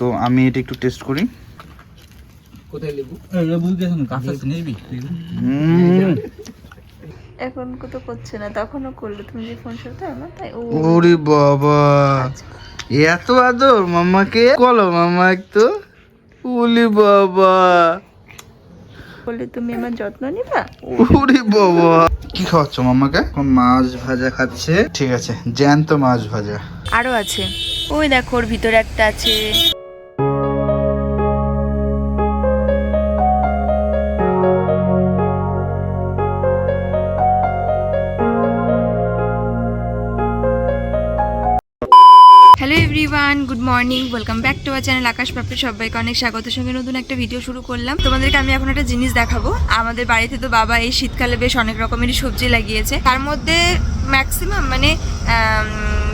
তো আমি এটা একটু টেস্ট করি। কোথায় লেবু? লেবু গেছে কাঁচা নিবি? এখন তো করছে না তখনও করল। তুমি যে ফোন করতে না তাই ওরে বাবা। এত আদর মাম্মাকে? বলো মাম্মা একটু। ওলি বাবা। বললে তুমি আমার যত্ন নিবা? ওরে বাবা। কি খাওয়াচ্ছ মামাকে এখন মাছ ভাজা খাচ্ছে। ঠিক আছে জ্যান্ত মাছ ভাজা। আরও আছে। ওই দেখো ওর ভিতরে একটা আছে। Good morning welcome back to our channel Akash Papri সবাইকে অনেক স্বাগত। সঙ্গে নতুন একটা ভিডিও শুরু করলাম। তোমাদেরকে আমি এখন একটা জিনিস দেখাবো। আমাদের বাড়িতে তো বাবা এই শীতকালে বেশ অনেক রকমেরই সবজি লাগিয়েছে। তার মধ্যে ম্যাক্সিমাম মানে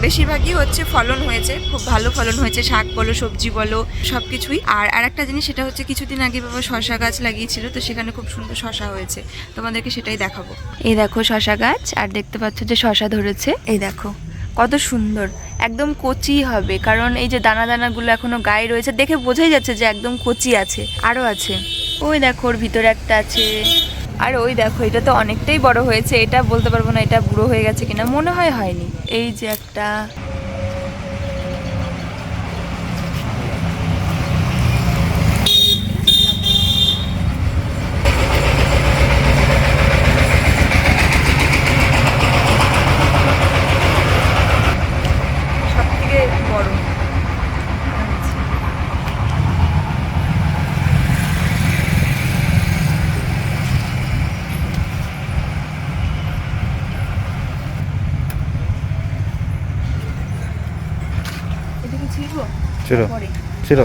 বেশিরভাগই হচ্ছে ফলন হয়েছে। খুব ভালো ফলন হয়েছে। শাক বলো সবজি বলো সব কিছুই আর আরেকটা জিনিস সেটা হচ্ছে কিছুদিন আগে বাবা শশা গাছ লাগিয়েছিল তো সেখানে খুব সুন্দর শশা হয়েছে। তোমাদেরকে সেটাই দেখাবো। এই দেখো শশা গাছ আর দেখতে পাচ্ছ যে শশা ধরেছে। এই দেখো। কত সুন্দর, একদম কচি হবে। কারণ এই যে দানা দানাগুলো এখনও গায়ে রয়েছে, দেখে বোঝাই যাচ্ছে যে একদম কচি আছে আরও আছে। ওই দেখো, ওর ভিতরে একটা আছে। আর ওই দেখো, এটা তো অনেকটাই বড় হয়েছে, এটা বলতে পারব না, এটা বুড়ো হয়ে গেছে কিনা, মনে হয় হয়নি। এই যে একটা সব থেকে বড় এটা কি ছিল ছিল পরে ছিল।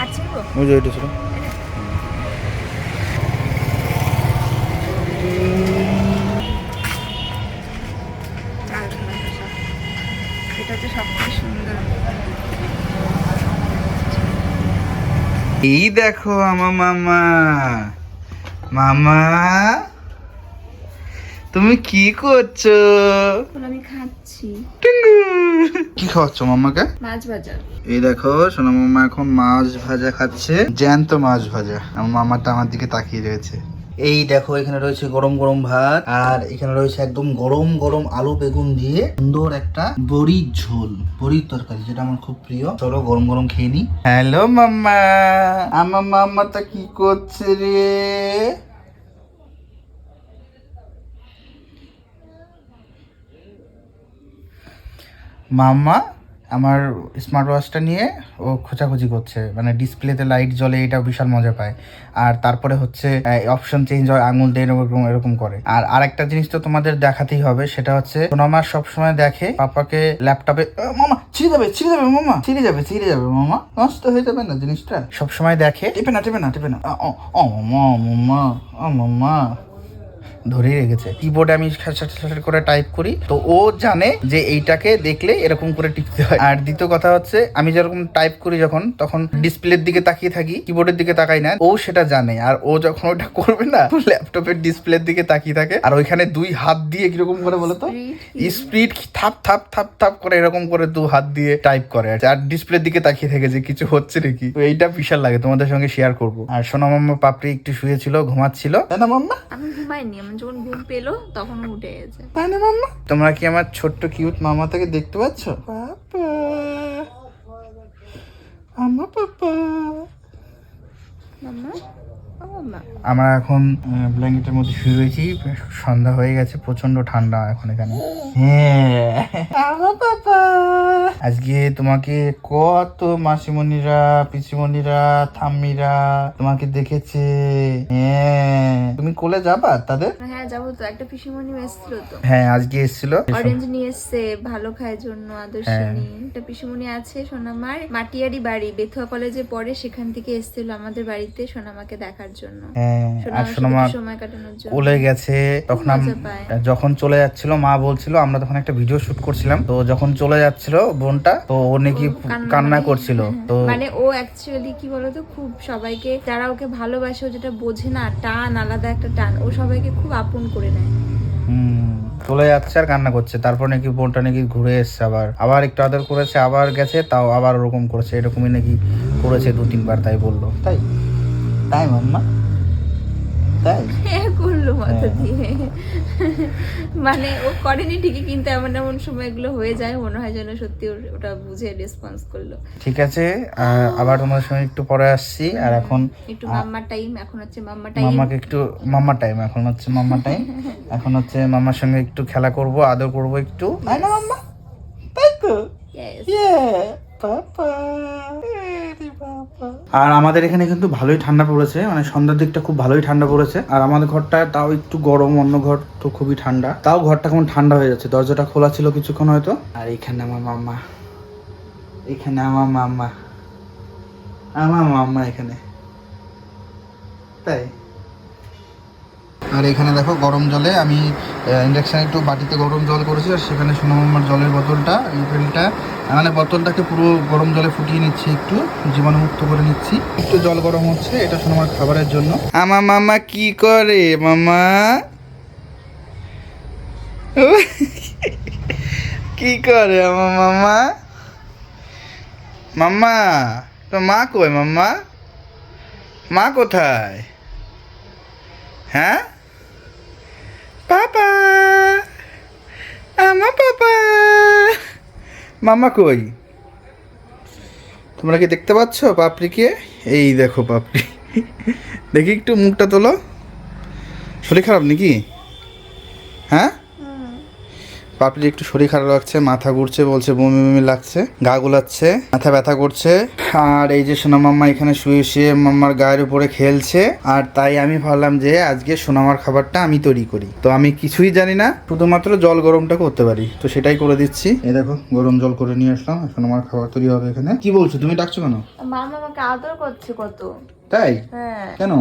আর ছিল ওই যে ছিল। এই দেখো আমার মামা মামা তুমি কি করছ? আমি খাচ্ছি। কি খাওয়াচ্ছ মামাকে? মাছ ভাজা। এই দেখো সোনা মামা এখন মাছ ভাজা খাচ্ছে। জ্যান্ত মাছ ভাজা। আমার মামাটা আমার দিকে তাকিয়ে রয়েছে। এই দেখো, এখানে রয়েছে গরম গরম ভাত, আর এখানে রয়েছে একদম গরম গরম আলু বেগুন দিয়ে সুন্দর একটা বড়ির ঝোল, বড়ির তরকারি, যেটা আমার খুব প্রিয়। চলো গরম গরম খেয়ে নি। হ্যালো মাম্মা, আমার মাম্মাটা কি করছে রে? মাম্মা? আমার স্মার্ট ওয়াচটা নিয়ে ও খোঁচাখুচি করছে। মানে ডিসপ্লেতে লাইট জ্বলে এটা বিশাল মজা পায়। আর তারপরে হচ্ছে অপশন চেঞ্জ হয়, আঙুল দিয়ে এরকম এরকম করে। আর আরেকটা জিনিস তো তোমাদের দেখাতেই হবে, সেটা হচ্ছে, সোনামা সবসময় দেখে পাপাকে ল্যাপটপে মামা, ছিঁড়ে যাবে ছিঁড়ে যাবে, মামা, ছিঁড়ে যাবে ছিঁড়ে যাবে, মামা, নষ্ট হয়ে যাবে না জিনিসটা? সবসময় দেখে, টেপে না টেপে না টেপে না। ও মামা মামা, ও, মামা ধরেই রেখেছে। কিবোর্ডে আমি করে টাইপ করি। তো ও জানে যে এইটাকে দেখলে এরকম করে টিপতে হয়। আর দ্বিতীয় কথা হচ্ছে আমি যেরকম টাইপ করি যখন তখন ডিসপ্লের দিকে তাকিয়ে থাকি কিবোর্ডের দিকে তাকাই না। ও সেটা জানে। আর ও যখন ওটা করবে না ল্যাপটপের ডিসপ্লের দিকে তাকিয়ে থাকে। আর ওইখানে দুই হাত দিয়ে কীরকম করে বলতো স্পিড থাপ থাপ থাপ থাপ করে এরকম করে দু হাত দিয়ে টাইপ করে। আর। ডিসপ্লের দিকে তাকিয়ে থাকে যে কিছু হচ্ছে নাকি? তো এইটা বিশাল লাগে তোমাদের সঙ্গে শেয়ার করব। আর সোনা মাম্মা পাপড়ি একটু শুয়েছিল ঘুমাচ্ছিল। তাই না মাম্মা। আমি ঘুমাইনি যখন ঘুম পেল তখন উঠে গেছে। তাই না মাম্মা? তোমরা কি আমার ছোট্ট কিউট মামা থেকে দেখতে পাচ্ছ? পাপা। আমার পাপা। মাম্মা মাম্মা? আমরা এখন ব্ল্যাঙ্কেটের মধ্যে শুয়ে রয়েছি। সন্ধ্যা হয়ে গেছে প্রচণ্ড ঠান্ডা এখন এখানে। হ্যাঁ। আজকে তোমাকে কত মাসিমণিরা পিসিমণিরা থাম্মিরা তোমাকে দেখেছে। হ্যাঁ। তুমি কোলে যাবা তাদের? হ্যাঁ যাব তো। একটা পিসিমণি এসেছিল তো। হ্যাঁ আজকে এসেছিল। অরেঞ্জ নিয়ে এসছে ভালো খায় জন্য আদর্শিনী একটা পিসিমণি আছে সোনামার। মাটিয়ারি বাড়ি বেথুয়া কলেজে পড়ে সেখান থেকে এসেছিল আমাদের বাড়িতে সোনামাকে দেখার জন্য। হ্যাঁ আর সোনামা সাথে সময় কাটানোর জন্য। কোলে গেছে তখন যখন চলে যাচ্ছিল মা বলছিল আমরা তখন একটা ভিডিও শুট করছিলাম। তো যখন চলে যাচ্ছিল বোনটা তো ও নাকি কান্না কান্না করছিল। হ্যাঁ, তো মানে ও অ্যাকচুয়ালি কি বলতো খুব সবাইকে যারা ওকে ভালোবাসে ও যেটা বোঝে না টান আলাদা একটা টান ও সবাইকে খুব আপন করে নেয়। হুম, চলে যাচ্ছে আর কান্না করছে। তারপর নাকি বোনটা নাকি ঘুরে এসছে আবার। আবার একটু আদর করেছে আবার গেছে তাও আবার ওরকম করেছে। এরকমই নাকি করেছে দু তিনবার তাই বলল। তাই? তাই মাম্মা? তাই? হ্যাঁ করল মাথা হ্যাঁ। দিয়ে। মানে ও করেনি ঠিকই কিন্তু এমন এমন সময়গুলো হয়ে যায় মনে হয় যেন সত্যি ওটা বুঝে রেসপন্স করল। ঠিক আছে আবার তোমাদের সঙ্গে একটু পরে আসছি আর এখন একটু মাম্মার টাইম এখন হচ্ছে মাম্মা টাইম মামাকে একটু মামা টাইম এখন হচ্ছে মামা টাইম এখন হচ্ছে মামার সঙ্গে একটু খেলা করব আদর করব একটু। তাই না মাম্মা? তাই তো? আর আমাদের এখানে কিন্তু ভালোই ঠান্ডা পড়েছে মানে সন্ধ্যার দিকটা খুব ভালোই ঠান্ডা পড়েছে। আর আমাদের ঘরটা তাও একটু গরম, অন্য ঘর তো খুবই ঠান্ডা। তাও ঘরটা কেমন ঠান্ডা হয়ে যাচ্ছে, দরজাটা খোলা ছিল কিছুক্ষণ হয়তো। আর এখানে আমার মাম্মা। এখানে আমার মাম্মা। আমার মাম্মা এখানে। তাই। আর এখানে দেখো গরম জলে আমি ইন্ডাকশানে একটু বাটিতে গরম জল করেছি আর সেখানে সোনামার জলের বোতলটা রিফিলটা মানে বোতলটাকে পুরো গরম জলে ফুটিয়ে নিচ্ছি একটু, জীবাণুমুক্ত করে নিচ্ছি। একটু জল গরম হচ্ছে, এটা সোনামার খাবারের জন্য। আমার মামা কি করে মামা কি করে আমার মামা মাম্মা তো মা কই মাম্মা মা কোথায়? হ্যাঁ? পাপা। আমার পাপা। মামা কই? তোমরা কি দেখতে পাচ্ছ পাপড়িকে? এই দেখো পাপড়ি। দেখি একটু মুখটা তোলো। শরীর খারাপ নাকি? হ্যাঁ? পাপড়ি একটু শরীর খারাপ লাগছে মাথা ঘুরছে বলছে বমি বমি লাগছে গা গুলাচ্ছে মাথা ব্যথা করছে। আর এই যে সোনা মাম্মা এখানে শুয়ে শুয়ে মাম্মার গায়ের উপরে খেলছে আর তাই আমি ভাবলাম যে আজকে সোনামার খাবারটা আমি তৈরি করি। তো আমি কিছুই জানি না শুধুমাত্র জল গরমটা করতে পারি। তো সেটাই করে দিচ্ছি। এই দেখো গরম জল করে নিয়ে আসলাম আর সোনামার খাবার তৈরি হবে এখানে। কি বলছো তুমি ডাকছো কেন? মামা আমাকে আদর করছে কত। তাই? হ্যাঁ। কেন?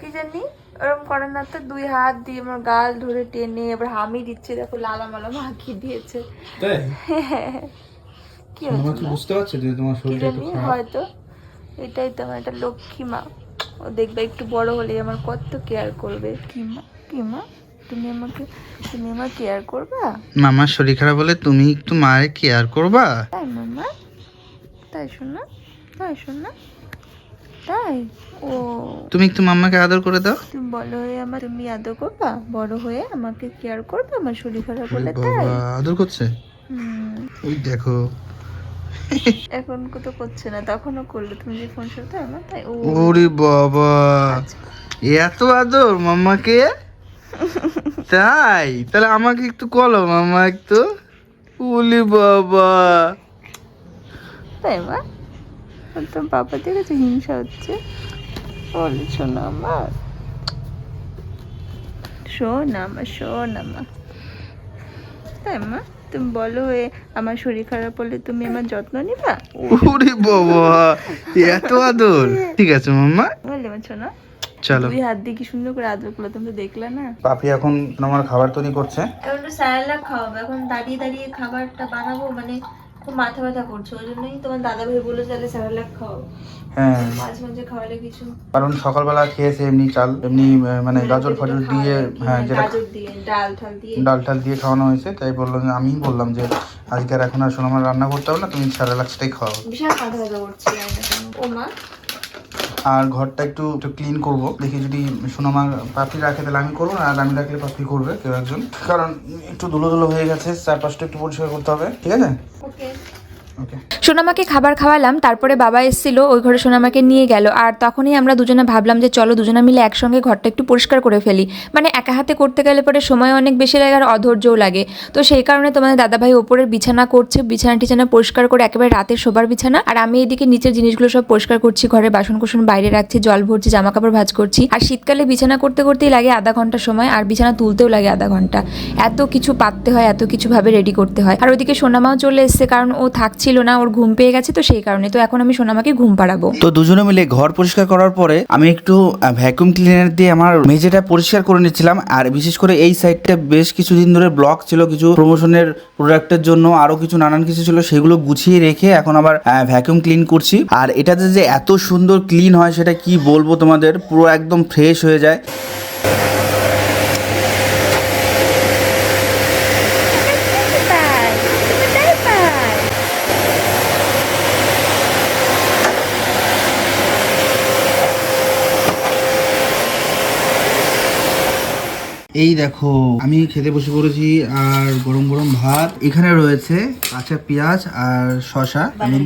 কি জানি? ওরকম করে না তো দুই হাত দিয়ে আমার গাল ধরে টেনে এবার হামি দিচ্ছে দেখো লালা মালা মাখিয়ে দিয়েছে। কি হচ্ছে কি বুঝতে পারছ যে তোমার শরীরটা একটু খারাপ। হয়তো এটাই তো আমার একটা লক্ষ্মী মা। ও দেখবে একটু বড় হলে আমার কত কেয়ার করবে। কি মা? কি মা? তুমি আমাকে তুমি আমার কেয়ার করবা? মামার শরীর খারাপ বলে তুমি একটু মায়ের কেয়ার করবা? তাই মামা? তাই শোনা তাই শোনা তাই? ও। তুমি একটু মাম্মাকে আদর করে দাও। তুমি বড় হয়ে আমার তুমি আদর করবা? বড় হয়ে আমাকে কেয়ার করবে? আমার শরীর খারাপ হলে তাই? আদর করছে? ওই দেখো। এখন তো করছে না তখনও করল। তুমি যে ফোন সাথে আমার তাই ওরে বাবা। এত আদর মাম্মাকে? তাই? তাহলে আমাকে একটু কলো মাম্মা একটু। ওলি বাবা। তাই মা? তোর বাবা দেখেছে হিংসা হচ্ছে। বলে শোনো আমার শোন আমার শোন আমার তাই মা তুমি বলো হয়ে আমার শরীর খারাপ হলে তুমি আমার যত্ন নিবা? ওরে বাবা এত আদর। ঠিক আছে মাম্মা আমার শোনো। চলো। দুই হাত দিয়ে কি সুন্দর করে আদর করল তুমি তো দেখলে না? পাপি এখন আমার খাবার তৈরি করছে। এখন তো স্যালাড খাওয়াবো এখন দাঁড়িয়ে দাঁড়িয়ে খাবারটা বানাবো মানে মাথা ব্যথা করছে ওই জন্যই তোমার দাদা ভাই বলে তাহলে খাও। হ্যাঁ। মাঝে মাঝে খাওয়ালে কিছু। কারণ সকালবেলা খেয়েছে এমনি চাল এমনি মানে গাজর ফাজর দিয়ে হ্যাঁ যেটা গাজর দিয়ে ডাল ঠাল দিয়ে। ডাল টাল দিয়ে খাওয়ানো হয়েছে তাই বললাম আমি বললাম যে আজকে আর এখন আর সোনামার রান্না করতে হবে না তুমি স্যারেলাক্সটাই খাওয়াও। বিশাল মাথা ব্যথা করছে। ও মা আর ঘরটা একটু একটু ক্লিন করব। দেখি যদি সোনামার পাপড়ি রাখে তাহলে আমি করব আর আমি রাখলে পাপড়ি করবে, কেউ একজন। কারণ একটু ধুলো ধুলো হয়ে গেছে, চারপাশটা একটু পরিষ্কার করতে হবে, ঠিক আছে? ওকে সোনামাকে খাবার খাওয়ালাম, তারপরে বাবা এসেছিল, ওই ঘরে সোনামাকে নিয়ে গেল। আর তখনই আমরা দুজনে ভাবলাম যে চলো দুজনে মিলে একসঙ্গে ঘরটা একটু পরিষ্কার করে ফেলি। মানে একা হাতে করতে গেলে পরে সময় অনেক বেশি লাগে আর অধৈর্যও লাগে। তো সেই কারণে তোমাদের দাদাভাই ওপরের বিছানা করছে, বিছানা টিছানা পরিষ্কার করে একেবারে রাতের শোবার বিছানা। আর আমি এদিকে নিচের জিনিসগুলো সব পরিষ্কার করছি, ঘরে বাসন কুসন বাইরে রাখছি, জল ভরছি জামা কাপড় ভাঁজ করছি। আর শীতকালে বিছানা করতে করতেই লাগে আধা ঘণ্টা সময়, আর বিছানা তুলতেও লাগে আধা ঘণ্টা। এত কিছু পাততে হয়, এত কিছু ভাবে রেডি করতে হয়। আর ওইদিকে সোনামাও চলে এসছে, কারণ ও থাকছিল ছিল না, ওর ঘুম পেয়ে গেছে, তো সেই কারণে তো এখন আমি সোনামাকে ঘুম পাড়াবো। তো দুজনে মিলে ঘর পরিষ্কার করার পরে আমি একটু ভ্যাকুয়াম ক্লিনার দিয়ে আমার মেঝেটা পরিষ্কার করে নিচ্ছিলাম। আর বিশেষ করে এই সাইডটা বেশ কিছুদিন ধরে ব্লক ছিল, কিছু প্রমোশনের প্রোডাক্টের জন্য, আরও কিছু নানান কিছু ছিল, সেগুলো গুছিয়ে রেখে এখন আবার ভ্যাকুয়াম ক্লিন করছি। আর এটাতে যে এত সুন্দর ক্লিন হয়, সেটা কি বলব তোমাদের? পুরো একদম ফ্রেশ হয়ে যায়। এই দেখো আমি খেতে বসে পড়েছি আর গরম গরম ভাত। এখানে রয়েছে কাঁচা পেঁয়াজ আর শশা আমি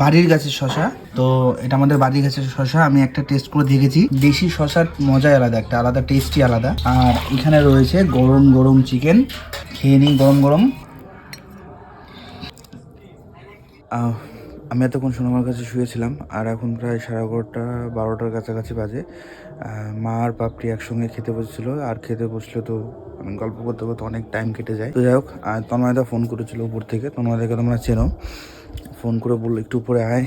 বাড়ির গাছের শশা তো এটা আমাদের বাড়ির গাছের শশা আমি একটা টেস্ট করে দেখেছি। দেশি শশার মজাই আলাদা একটা আলাদা টেস্টই আলাদা। আর এখানে রয়েছে গরম গরম চিকেন খেয়ে নিই গরম গরম। আমি এতক্ষণ সোনামার কাছে শুয়েছিলাম আর এখন প্রায় সাড়ে এগারোটা বারোটার কাছাকাছি বাজে। মা আর পাপড়ি একসঙ্গে খেতে বসেছিল, আর খেতে বসলে তো গল্প করতে করতে অনেক টাইম কেটে যায়। তো যাই হোক তন্ময়দা ফোন করেছিল উপর থেকে, তন্ময়দাকে তোমরা চেনো। ফোন করে বলল, একটু উপরে আয়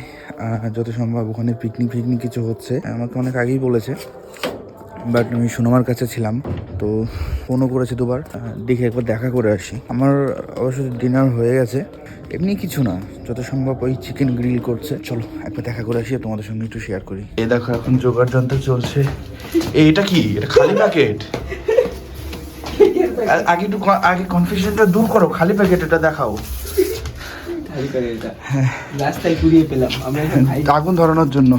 যত সম্ভব ওখানে পিকনিক ফিকনিক কিছু হচ্ছে। আমাকে অনেক আগেই বলেছে বাট আমি সুনমার কাছে ছিলাম, তো ফোনও করেছে দুবার। দেখে একবার দেখা করে আসি। আমার অবশ্য ডিনার হয়ে গেছে। এমনি কিছু না যত সম্ভব ওই চিকেন গ্রিল করছে। চলো একবার দেখা করে আসি তোমাদের সঙ্গে একটু শেয়ার করি। এ দেখো এখন জোগাড় যন্ত্র চলছে। এটা কি? এটা খালি প্যাকেট আগে একটু আগে কনফিউশনটা দূর করো খালি প্যাকেট এটা দেখাও। আগুন ধরানোর জন্য।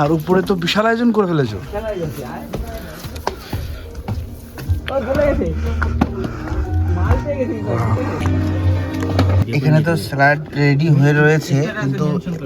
আর উপরে তো বিশাল আয়োজন করে ফেলেছো। খেলা এখানে তো স্যালাড রেডি হয়ে রয়েছে কিন্তু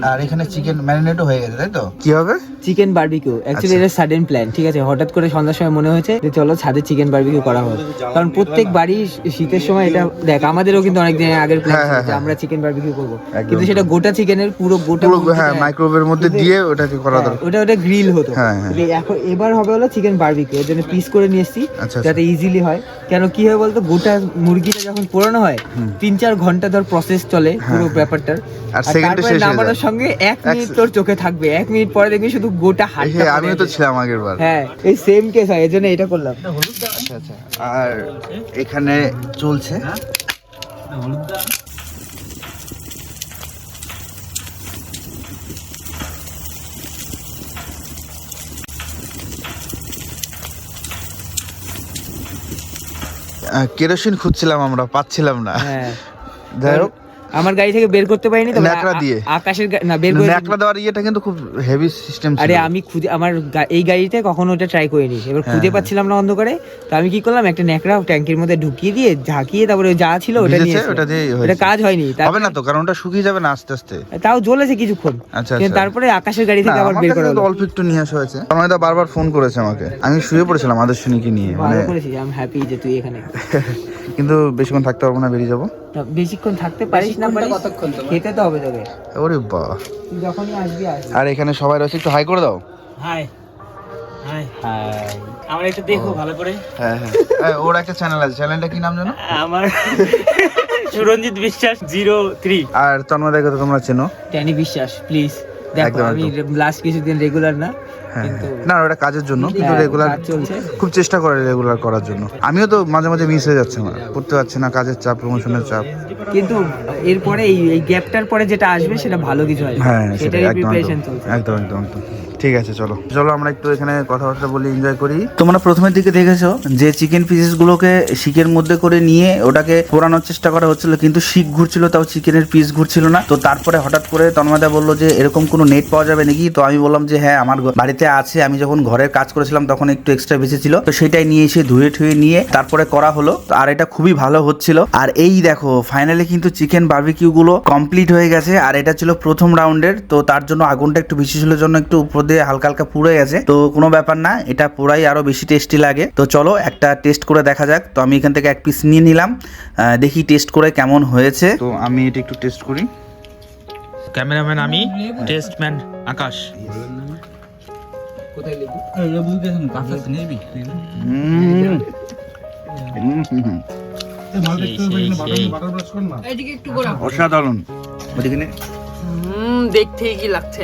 আর এখানে চিকেন ম্যারিনেটও হয়ে গেছে তাই তো? কি হবে? চিকেন বারবিকিউ অ্যাকচুয়ালি এটা সাডেন প্ল্যান ঠিক আছে? হঠাৎ করে সন্ধ্যার সময় মনে হয়েছে যে চলো ছাদে চিকেন বারবিকিউ করা হোক। কারণ প্রত্যেক বাড়ি শীতের সময় এটা দেখ আমাদেরও কিন্তু অনেক দিন আগের প্ল্যান হ্যাঁ, হ্যাঁ, যে হ্যাঁ। আমরা চিকেন বারবিকিউ করব। কিন্তু সেটা গোটা চিকেনের পুরো গোটা পুরো হ্যাঁ মাইক্রোওয়েভের মধ্যে দিয়ে ওটাকে করা হ্যাঁ, দরকার। ওটা ওটা গ্রিল হতো। হ্যাঁ, হ্যাঁ। এখন এবার হবে হলো চিকেন বারবিকিউ এর জন্য পিস করে নিয়ে এসেছি আচ্ছা, যাতে ইজিলি হয়। কেন কি হয় বলতো গোটা মুরগিটা যখন পোড়ানো হয় তিন চার ঘণ্টা ধর প্রসেস চলে পুরো ব্যাপারটার। আর second এ তারপরে শেষ হয়ে নামানোর। সঙ্গে এক মিনিট তোর চোখে থাকবে। এক মিনিট পরে দেখবি শুধু গোটা হাতটা হ্যাঁ আমিও তো ছিলাম আগের বার। হ্যাঁ এই সেম কেস হয় এজন্য এটা করলাম। আচ্ছা আচ্ছা। আর এখানে চলছে। আহ, কেরোসিন খুঁজছিলাম আমরা পাচ্ছিলাম না। হ্যাঁ। যাই হোক আমার গাড়ি থেকে বের করতে পারিনি ন্যাকড়া দিয়ে। আকাশের না বের করে ন্যাকড়া দেওয়ার ইয়েটা কিন্তু খুব হেভি সিস্টেম ছিল আরে আমি খুঁজে আমার এই গাড়িতে কখনো ওটা ট্রাই করিনি এবার হ্যাঁ, খুঁজে হ্যাঁ। পাচ্ছিলাম না অন্ধকারে তো আমি কি করলাম একটা ন্যাকড়া ট্যাঙ্কির মধ্যে ঢুকিয়ে দিয়ে ঝাঁকিয়ে তারপরে যা ছিল ওটা নিয়ে ওটা। হয়েছে। ওটা কাজ হয়নি হবে না তো কারণ ওটা শুকিয়ে যাবে না আস্তে আস্তে তাও জ্বলেছে কিছুক্ষণ আচ্ছা, আচ্ছা। তারপরে আকাশের গাড়ি থেকে আবার বের করা হলো অল্প একটু নিয়ে আসা হয়েছে আমার দা বারবার ফোন করেছে আমাকে আমি শুয়ে পড়েছিলাম আদর্শনীকে নিয়ে মানে আমি হ্যাপি যে তুই এখানে কিন্তু বেশিক্ষণ থাকতে পারব না বেরিয়ে যাব। বেশিক্ষণ থাকতে পারিস না পারিস খেতে তো হবে তোকে। ওরে বাহ। তুই যখনই আসবি আসবি। আর এখানে সবাই রয়েছে একটু হাই করে দাও। হাই। Hi hi. আমার একটু দেখো ভালো করে। হ্যাঁ হ্যাঁ। ওর একটা চ্যানেল আছে। চ্যানেলটা কি নাম জানো আমার সুরঞ্জিত বিশ্বাস জিরো থ্রি আর তন্ময়দাকে তো তোমরা চেনো? ট্যানি বিশ্বাস প্লিজ দেখো আমি। লাস্ট কিছুদিন রেগুলার না। না ওটা কাজের জন্য কিন্তু হ্যাঁ, রেগুলার খুব চেষ্টা করে রেগুলার করার জন্য। আমিও তো মাঝে মাঝে মিস হয়ে যাচ্ছে আমার করতে পারছি না কাজের চাপ প্রমোশনের চাপ। কিন্তু এরপরে এই গ্যাপটার পরে যেটা আসবে সেটা ভালো কিছু হয় হ্যাঁ সেটাই প্রিপারেশন চলছে। একদম একদম একদম। ঠিক আছে, চলো। চলো, আমরা একটু এখানে কথাবার্তা বলি এনজয় করি। তোমরা প্রথমের দিকে দেখেছ যে চিকেন পিসেস গুলোকে শিকের মধ্যে করে নিয়ে ওটাকে পোড়ানোর চেষ্টা করা হচ্ছিল, কিন্তু শিক ঘুরছিল, তাও চিকেনের পিস ঘুরছিল না। তো তারপরে হঠাৎ করে তন্ময়দা বলল যে, এরকম কোনো নেট পাওয়া যাবে নাকি? তো আমি বললাম যে হ্যাঁ আমার বাড়িতে আছে। আমি যখন ঘরের কাজ করেছিলাম, তখন একটু এক্সট্রা বেঁচে ছিল। তো সেটাই নিয়ে এসে ধুয়ে ঠুয়ে নিয়ে তারপরে করা হলো। আর এটা খুবই ভালো হচ্ছিল। আর এই দেখো ফাইনালি কিন্তু চিকেন বার্বিকিউ গুলো কমপ্লিট হয়ে গেছে। আর এটা ছিল প্রথম রাউন্ডের তো তার জন্য আগুনটা একটু বেশি ছিল, জন্য একটু উপর হালকা হালকা পুড়ে গেছে। তো কোনো ব্যাপার না এটা পোড়াই আরও বেশি টেস্টি লাগে। তো চলো একটা টেস্ট করে দেখা যাক। তো আমি এখান থেকে এক পিস নিয়ে নিলাম। দেখি টেস্ট করে কেমন হয়েছে। তো আমি এটা একটু টেস্ট করি। ক্যামেরাম্যান আমি টেস্টম্যান আকাশ। কোথায়। হুম, হুম, হুম। অসাধারণ। দেখতে কি লাগছে।